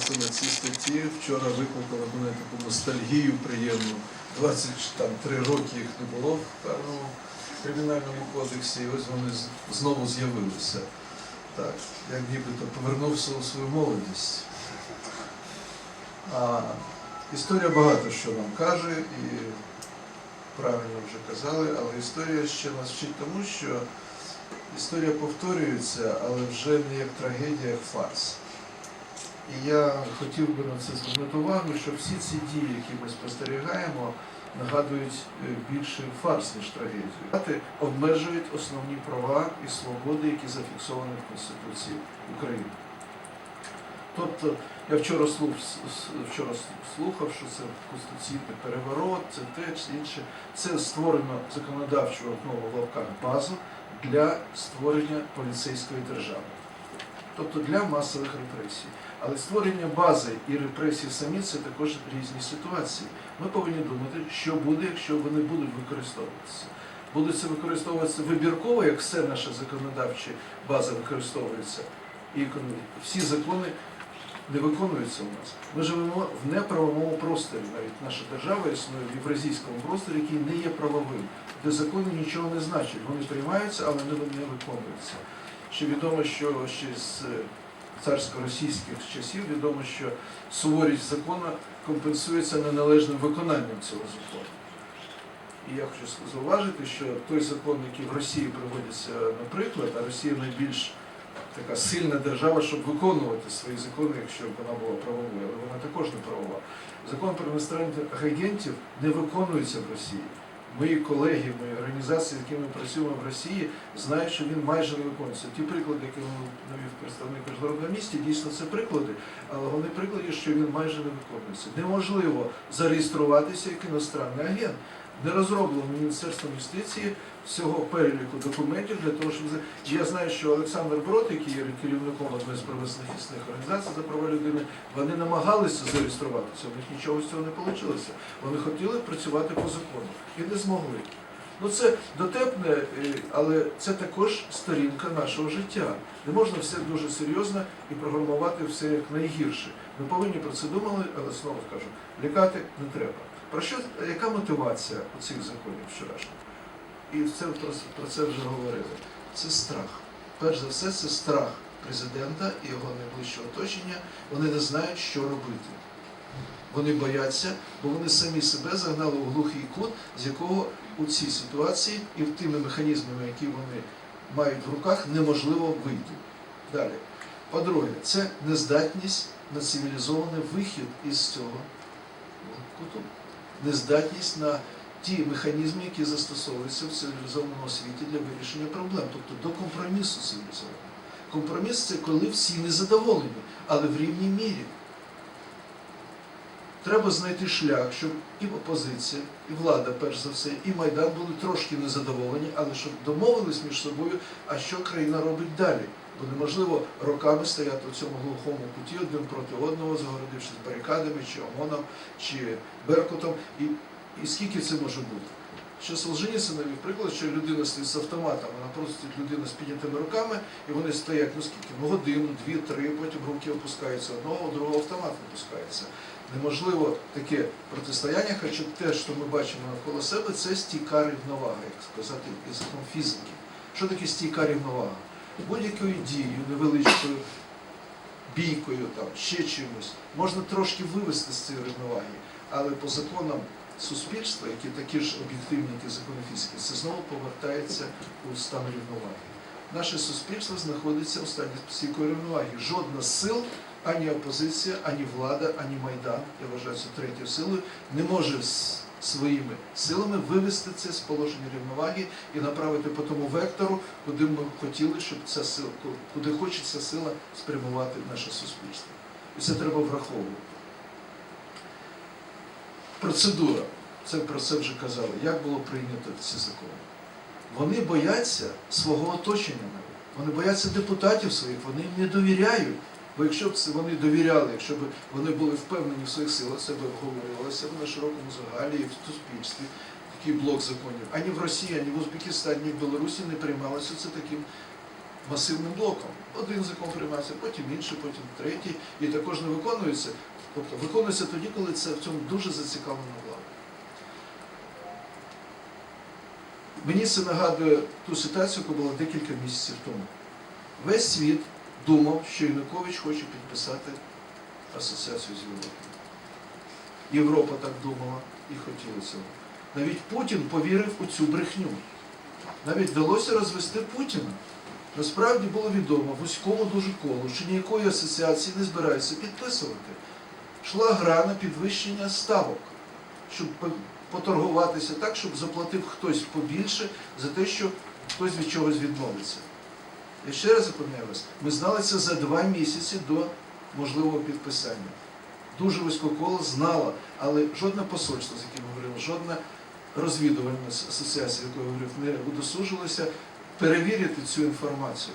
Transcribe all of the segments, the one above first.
зупинялися на цій статті. Вчора викликала мене таку ностальгію приємну. 23 роки їх не було в певному кримінальному кодексі, і ось вони знову з'явилися. Так, як нібито повернувся у свою молодість. А історія багато що нам каже, і правильно вже казали, але історія ще нас вчить тому, що історія повторюється, але вже не як трагедія, як фарс. І я хотів би на це звернути увагу, що всі ці дії, які ми спостерігаємо, нагадують е, більше фарс, ніж трагедію. Штати обмежують основні права і свободи, які зафіксовані в Конституції України. Тобто, я вчора слух, вчора слухав, що це конституційний переворот, це те чи інше. Це створено законодавчу знову в базу для створення поліцейської держави, тобто для масових репресій. Але створення бази і репресії самі це також різні ситуації. Ми повинні думати, що буде, якщо вони будуть використовуватися. Буде це використовуватися вибірково, як все наша законодавча база використовується, і всі закони не виконуються у нас. Ми живемо в неправовому просторі. Навіть наша держава існує в євразійському просторі, який не є правовим, де закони нічого не значать. Вони приймаються, але вони не виконуються. Ще відомо, що ще з царсько-російських часів відомо, що суворість закону компенсується неналежним виконанням цього закону. І я хочу зауважити, що той закон, який в Росії приводиться наприклад, а Росія найбільш така сильна держава, щоб виконувати свої закони, якщо вона була правовою, але вона також не правова. Закон про іностранних агентів не виконується в Росії. Мої колеги, мої організації, з якими ми працюємо в Росії, знають, що він майже не виконується. Ті приклади, які навів представник міжнародного місті, дійсно це приклади, але вони приклади, що він майже не виконується. Неможливо зареєструватися як іностранний агент. Не розроблено Міністерством юстиції всього переліку документів для того, щоб я знаю, що Олександр Брод, який є керівником одної з правозахисних організацій за права людини, вони намагалися зареєструватися. У них нічого з цього не вийшло. Вони хотіли працювати по закону і не змогли. Ну це дотепне, е, але це також сторінка нашого життя. Не можна все дуже серйозно і програмувати все як найгірше. Ми повинні про це думати, але знову кажу, лякати не треба. Про що яка мотивація у цих законів вчорашніх? І це про, це вже говорили. Це страх. Перш за все, це страх президента і його найближчого оточення. Вони не знають, що робити. Вони бояться, бо вони самі себе загнали у глухий кут, з якого у цій ситуації і тими механізмами, які вони мають в руках, неможливо вийти. Далі. По-друге, це нездатність на цивілізований вихід із цього куту. Нездатність на ті механізми, які застосовуються в цивілізованому світі для вирішення проблем, тобто до компромісу цивілізованого. Компроміс це коли всі незадоволені, але в рівній мірі. Треба знайти шлях, щоб і опозиція, і влада, перш за все, і Майдан були трошки незадоволені, але щоб домовились між собою, а що країна робить далі. Бо неможливо роками стояти у цьому глухому куті один проти одного, загородившись барикадами, чи ОМОНом, чи Беркутом. І, і скільки це може бути? Що Солженіцин приклад, що людина стоїть з автоматом, вона просто людина з піднятими руками, і вони стоять, ну скільки, ну годину, дві, три, потім руки опускаються одного, у другого автомат опускається. Неможливо таке протистояння, хоча те, що ми бачимо навколо себе, це стійка рівновага, як сказати язиком фізики. Що таке стійка рівновага? Будь-якою дією, невеличкою бійкою, там, ще чимось, можна трошки вивести з цієї рівноваги, але по законам суспільства, які такі ж об'єктивні, як і закони фізики, це знову повертається у стан рівноваги. Наше суспільство знаходиться у стані стійкої рівноваги. Жодна з сил, ані опозиція, ані влада, ані Майдан, я вважаю це третьою силою, не може своїми силами вивести це з положення рівноваги і направити по тому вектору, куди ми хотіли, щоб ця сила, куди хоче ця сила спрямувати наше суспільство. І це треба враховувати. Процедура. Це про це вже казали. Як було прийнято ці закони? Вони бояться свого оточення. Вони бояться депутатів своїх, вони їм не довіряють. Бо якщо б вони довіряли, якщо б вони були впевнені в своїх силах, це б обговорювалося б на широкому загалі і в суспільстві такий блок законів. Ані в Росії, ані в Узбекистані, ані в Білорусі не приймалося це таким масивним блоком. Один закон приймається, потім інший, потім третій, і також не виконується. Тобто виконується тоді, коли це в цьому дуже зацікавлена влада. Мені це нагадує ту ситуацію, яка була декілька місяців тому. Весь світ думав, що Янукович хоче підписати асоціацію з Європою. Європа так думала і хотіла цього. Навіть Путін повірив у цю брехню. Навіть вдалося розвести Путіна. Насправді було відомо вузькому дуже колу, що ніякої асоціації не збираються підписувати. Шла гра на підвищення ставок, щоб поторгуватися так, щоб заплатив хтось побільше за те, що хтось від чогось відмовиться. Я ще раз запевняю вас, ми знали це за два місяці до можливого підписання. Дуже вузько коло знала, але жодне посольство, з яким говорив, жодна розвідувальна асоціація, якою говорив, не удосужилося перевірити цю інформацію,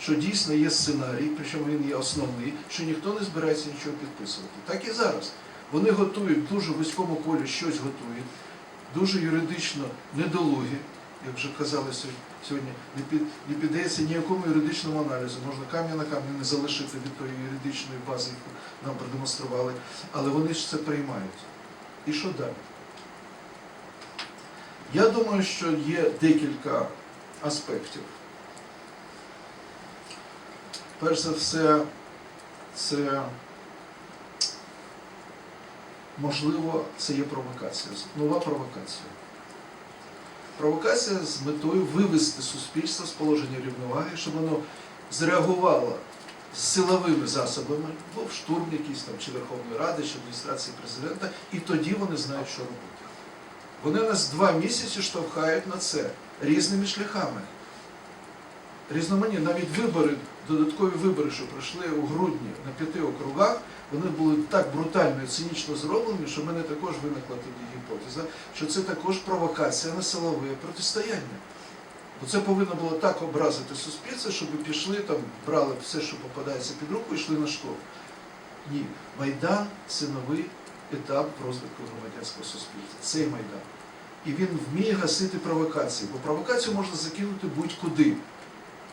що дійсно є сценарій, причому він є основний, що ніхто не збирається нічого підписувати. Так і зараз. Вони готують дуже вузькому колі щось готують, дуже юридично недолугі, як вже казали сьогодні, сьогодні не, під, не піддається ніякому юридичному аналізу. Можна камінь на камінь не залишити від тої юридичної бази, яку нам продемонстрували, але вони ж це приймають. І що далі? Я думаю, що є декілька аспектів. Перш за все, це можливо, це є провокація, нова провокація. Провокація з метою вивести суспільство з положення рівноваги, щоб воно зреагувало силовими засобами, був штурм якийсь там чи Верховної Ради, чи адміністрації президента, і тоді вони знають, що робити. Вони нас два місяці штовхають на це різними шляхами. Різноманітні, навіть вибори, додаткові вибори, що пройшли у грудні на п'яти округах, вони були так брутально і цинічно зроблені, що в мене також виникла тоді гіпотеза, що це також провокація на силове протистояння. Бо це повинно було так образити суспільство, щоб пішли там, брали все, що попадається під руку, і йшли на штовх. Ні, Майдан це новий етап розвитку громадянського суспільства. Цей Майдан. І він вміє гасити провокації, бо провокацію можна закинути будь-куди.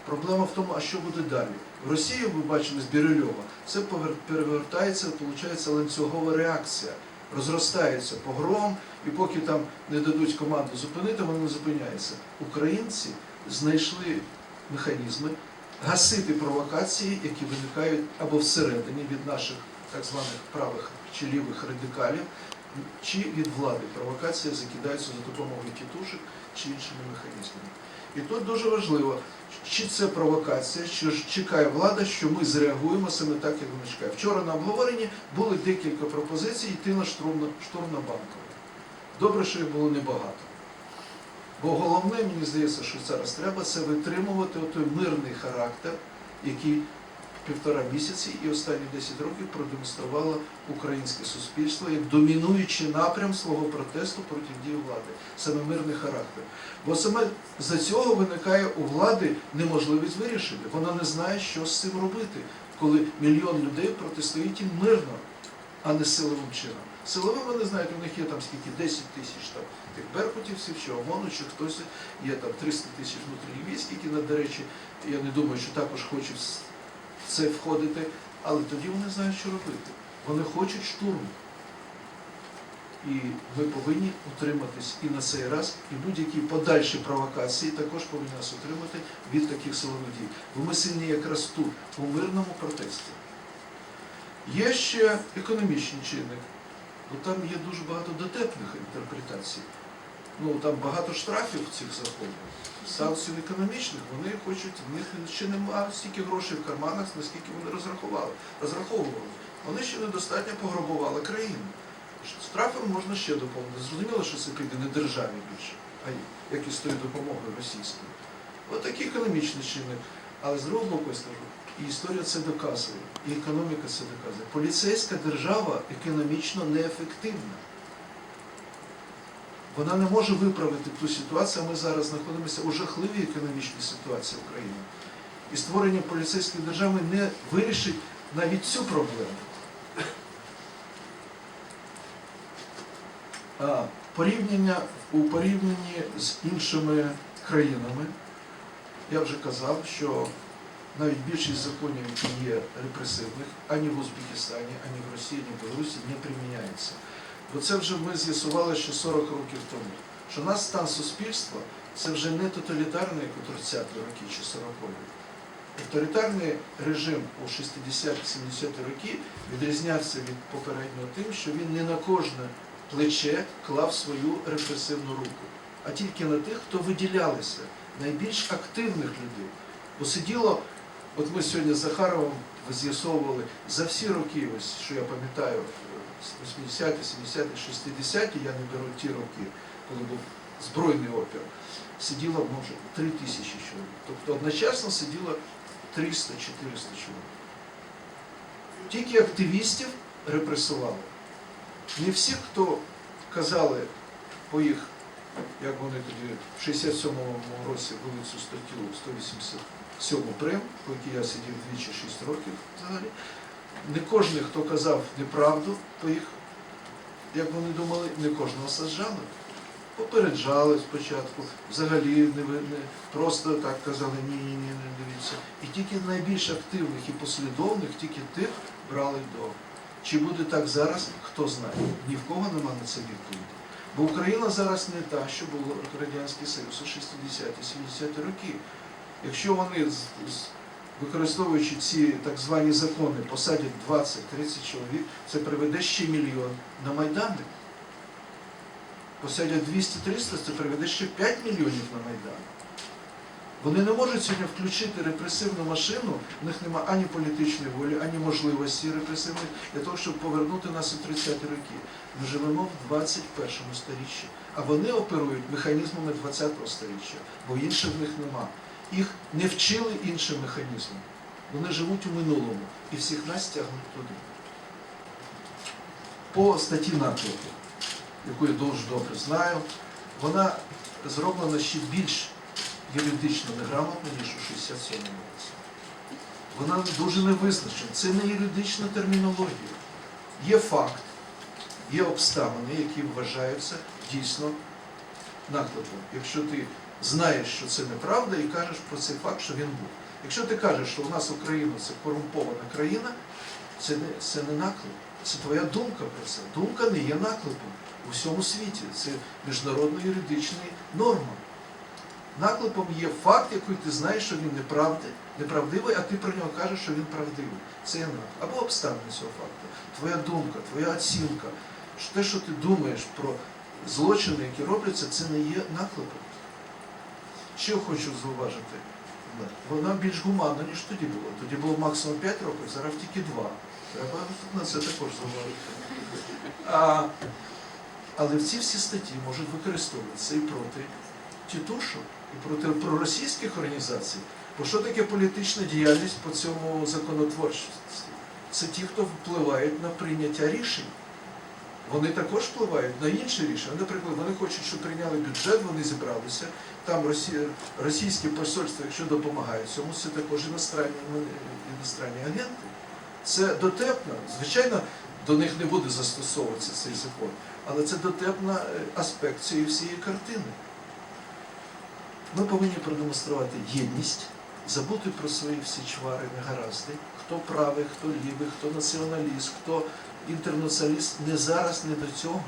Проблема в тому, а що буде далі. В Росії, ви бачили з Бірюльова, це перевертається, виходить ланцюгова реакція. Розростається погром, і поки там не дадуть команду зупинити, воно не зупиняється. Українці знайшли механізми гасити провокації, які виникають або всередині від наших так званих правих чи лівих радикалів, чи від влади. Провокація закидається за допомогою тітушек чи іншими механізмами. І тут дуже важливо, чи це провокація, що чекає влада, що ми зреагуємо саме так, як вона чекає. Вчора на обговоренні були декілька пропозицій йти на штурм на, банкову. Добре, що їх було небагато. Бо головне, мені здається, що зараз треба це витримувати той мирний характер, який півтора місяці і останні 10 років продемонструвало українське суспільство як домінуючий напрям свого протесту проти дії влади, саме мирний характер. Бо саме за цього виникає у влади неможливість вирішити. Вона не знає, що з цим робити, коли мільйон людей протистоїть їм мирно, а не силовим чином. Силовим вони знають, у них є там скільки 10 тисяч там тих беркутівців, чи ОМОНу, чи хтось є там 300 тисяч внутрішніх військ, які, на, до речі, я не думаю, що також хочуть це входити, але тоді вони знають, що робити. Вони хочуть штурму. І ми повинні утриматись і на цей раз, і будь-які подальші провокації також повинні нас утримати від таких силових дій. Бо ми сильні якраз тут, у мирному протесті. Є ще економічний чинник, бо там є дуже багато дотепних інтерпретацій. Ну там багато штрафів цих законів. Санкцій економічних, вони хочуть, в них ще немає стільки грошей в карманах, наскільки вони розрахували, розраховували. Вони ще недостатньо пограбували країну. Штрафами можна ще доповнити. Зрозуміло, що це піде не державі більше, а як з тою допомогою російською. От такий економічний чинник. Але з другого боку я скажу, і історія це доказує, і економіка це доказує. Поліцейська держава економічно неефективна. Вона не може виправити ту ситуацію, а ми зараз знаходимося у жахливій економічній ситуації України. І створення поліцейської держави не вирішить навіть цю проблему. А порівняння у порівнянні з іншими країнами Я вже казав, що навіть більшість законів, які є репресивних, ані в Узбекистані, ані в Росії, ані в Білорусі не приміняється. Бо це вже ми з'ясували ще 40 років тому, що наш стан суспільства це вже не тоталітарний, як у 30-ті роки чи 40-ті. Авторитарний режим у 60-70-ті роки відрізнявся від попереднього тим, що він не на кожне плече клав свою репресивну руку, а тільки на тих, хто виділялися, найбільш активних людей. Бо сиділо, от ми сьогодні з Захаровим з'ясовували за всі роки, ось що я пам'ятаю, 80-ті, 70-ті, 60-ті, я не беру ті роки, коли був збройний опір, сиділо, може, 3 тисячі чоловік. Тобто одночасно сиділо 300-400 чоловік. Тільки активістів репресували. Не всіх, хто казали по їх, як вони тоді в 67-му році були цю статтю 187 прим, по якій я сидів двічі 6 років взагалі. Не кожен, хто казав неправду по їх, як вони думали, не кожного саджали. Попереджали спочатку, взагалі не, не просто так казали ні, ні, не дивіться. І тільки найбільш активних і послідовних, тільки тих брали до. Чи буде так зараз, хто знає. Ні в кого нема на це відповіді. Бо Україна зараз не та, що було Радянський Союз у 60-70-ті роки. Якщо вони, з- з- використовуючи ці так звані закони, посадять 20-30 чоловік, це приведе ще мільйон на Майдани. Посадять 200-300, це приведе ще 5 мільйонів на Майдан. Вони не можуть сьогодні включити репресивну машину, в них немає ані політичної волі, ані можливості репресивної для того, щоб повернути нас у 30-ті роки. Ми живемо в 21 сторіччі, а вони оперують механізмами 20-го сторіччя, бо інших в них нема. Їх не вчили іншим механізмам. Вони живуть у минулому і всіх нас тягнуть туди. По статті наклепу, яку я дуже добре знаю, вона зроблена ще більш юридично неграмотно, ніж у 67 році. Вона дуже невизначена. Це не юридична термінологія. Є факт, є обставини, які вважаються дійсно наклепом. Якщо ти знаєш, що це неправда, і кажеш про цей факт, що він був. Якщо ти кажеш, що у нас Україна це корумпована країна, це не, це не наклеп. Це твоя думка про це. Думка не є наклепом у всьому світі. Це міжнародно юридична норма. Наклепом є факт, який ти знаєш, що він неправди, неправдивий, а ти про нього кажеш, що він правдивий. Це є наклеп. Або обставини цього факту. Твоя думка, твоя оцінка. Те, що ти думаєш про злочини, які робляться, це не є наклепом. Що хочу зауважити? Вона більш гуманна, ніж тоді було. Тоді було максимум 5 років, зараз тільки 2. Треба на це також зауважити. А, але в ці всі статті можуть використовуватися і проти тітушок, і проти проросійських організацій. Бо що таке політична діяльність по цьому законотворчості? Це ті, хто впливають на прийняття рішень. Вони також впливають на інші рішення. Наприклад, вони хочуть, щоб прийняли бюджет, вони зібралися. Там російське посольство, якщо допомагає цьому, це також іностранні, іностранні агенти. Це дотепно. Звичайно, до них не буде застосовуватися цей закон, але це дотепна е, аспект цієї всієї картини. Ми повинні продемонструвати єдність, забути про свої всі чвари, негаразди, хто правий, хто лівий, хто націоналіст, хто інтернаціоналіст. Не зараз, не до цього.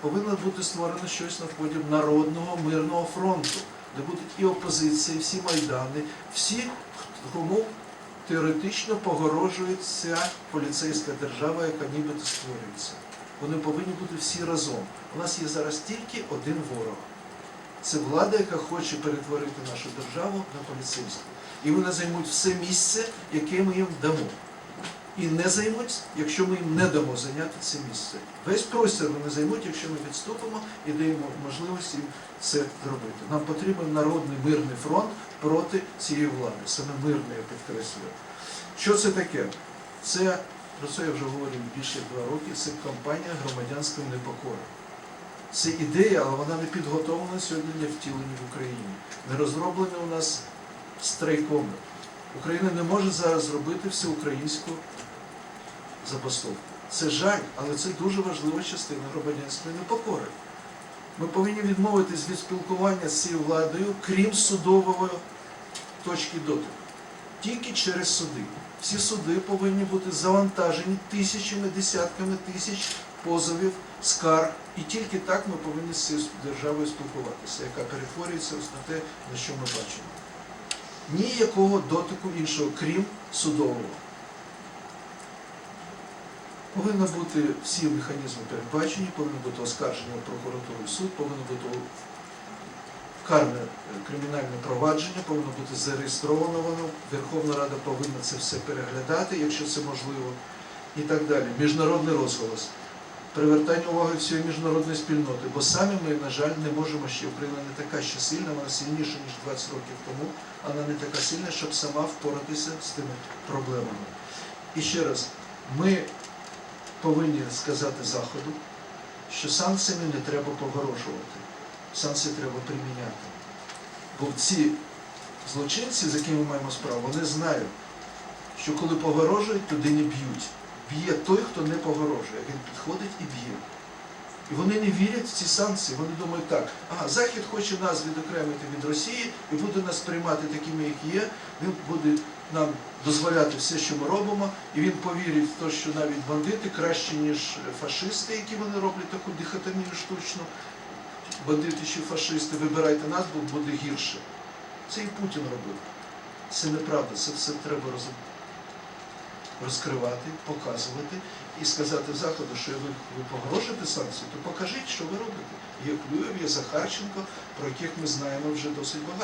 Повинно бути створено щось на вході народного мирного фронту, де будуть і опозиція, і всі майдани, всі, кому теоретично погорожує ця поліцейська держава, яка нібито створюється. Вони повинні бути всі разом. У нас є зараз тільки один ворог. Це влада, яка хоче перетворити нашу державу на поліцейську. І вони займуть все місце, яке ми їм дамо. І не займуть, якщо ми їм не дамо зайняти це місце. Весь простір вони займуть, якщо ми відступимо і даємо можливість їм це зробити. Нам потрібен народний мирний фронт проти цієї влади. Саме мирний, я підкреслюю. Що це таке? Це, про це я вже говорив більше два роки, це кампанія громадянської непокори. Це ідея, але вона не підготовлена сьогодні для втілення в Україні. Не розроблена у нас страйком. Україна не може зараз зробити всеукраїнську забастовку. Це жаль, але це дуже важлива частина громадянської непокори. Ми повинні відмовитись від спілкування з цією владою, крім судового точки дотику. Тільки через суди. Всі суди повинні бути завантажені тисячами, десятками тисяч позовів, скарг. І тільки так ми повинні з цією державою спілкуватися, яка перетворюється на те, на що ми бачимо. Ніякого дотику іншого, крім судового. Повинні бути всі механізми передбачені, повинно бути оскарження і суд, повинно бути карне е, кримінальне провадження, повинно бути зареєстровано воно. Верховна Рада повинна це все переглядати, якщо це можливо, і так далі. Міжнародний розголос, привертання уваги всієї міжнародної спільноти, бо самі ми, на жаль, не можемо ще Україна не така ще сильна, вона сильніша, ніж 20 років тому, вона не така сильна, щоб сама впоратися з тими проблемами. І ще раз, ми повинні сказати Заходу, що санкціями не треба погрожувати, санкції треба приміняти. Бо ці злочинці, з якими ми маємо справу, вони знають, що коли погорожують, туди не б'ють. Б'є той, хто не погорожує. Він підходить і б'є. І вони не вірять в ці санкції. Вони думають так, ага, Захід хоче нас відокремити від Росії і буде нас приймати такими, як є. Він буде нам дозволяти все, що ми робимо, і він повірить в те, що навіть бандити краще, ніж фашисти, які вони роблять таку дихотомію штучну. Бандити чи фашисти, вибирайте нас, бо буде гірше. Це і Путін робив. Це неправда, це все треба роз... розкривати, показувати і сказати Заходу, що ви, ви погрожуєте санкції, то покажіть, що ви робите. Є Клюєв, є Захарченко, про яких ми знаємо вже досить багато.